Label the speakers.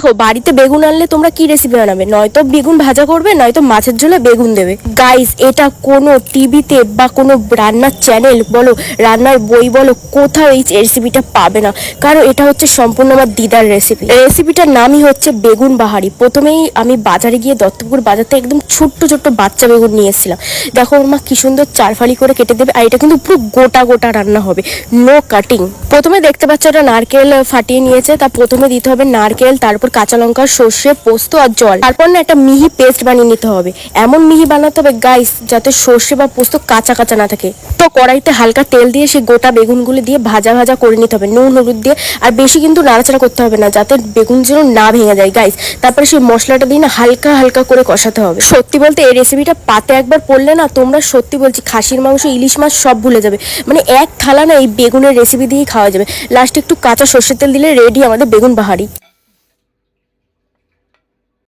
Speaker 1: দেখো, বাড়িতে বেগুন আনলে তোমরা কি রেসিপি বানাবে? নয়তো বেগুন ভাজা করবে, নয়তো মাছের ঝোলে বেগুন দেবে। গাইস এটা কোনো টিভিতে বা কোনো রান্নার চ্যানেল বলো, রান্নার বই বলো, কোথাও এই রেসিপিটা পাবে না। কারণ এটা হচ্ছে সম্পূর্ণ আমার দিদার রেসিপি রেসিপিটার নামই হচ্ছে বেগুন বাহারি। প্রথমেই আমি বাজারে গিয়ে দত্তপুর বাজার থেকে একদম ছোট্ট ছোট্ট বাচ্চা বেগুন নিয়ে এসেছিলাম দেখো ওর মা কি সুন্দর চারফালি করে কেটে দেবে, আর এটা কিন্তু পুরো গোটা গোটা রান্না হবে। নো কাটিং প্রথমে দেখতে পাচ্ছ একটা নারকেল ফাটিয়ে নিয়েছে, তা প্রথমে দিতে হবে নারকেল, তারপর কাঁচা লঙ্কা, সর্ষে, পোস্ত আর জল। তারপর না একটা মিহি পেস্ট বানিয়ে নিতে হবে। এমন মিহি বানাতে হবে গাইস যাতে সর্ষে বা পোস্ত কাঁচা কাঁচা না থাকে। তো কড়াইতে হালকা তেল দিয়ে সেই গোটা বেগুনগুলো দিয়ে ভাজা ভাজা করে নিতে হবে, নুন, হলুদ দিয়ে। আর বেশি কিন্তু নাড়াচাড়া করতে হবে না, যাতে বেগুন যেন না ভেঙে যায় গাইস তারপরে সেই মশলাটা দিয়ে না হালকা হালকা করে কষাতে হবে। সত্যি বলতে এই রেসিপিটা পাতে একবার পড়লে না তোমরা সত্যি বলছি খাসির মাংস, ইলিশ মাছ সব ভুলে যাবে। মানে এক থালা না এই বেগুনের রেসিপি দিয়েই খাওয়া যাবে। লাস্টে একটু কাঁচা সর্ষের তেল দিলে রেডি আমাদের বেগুন বাহারি।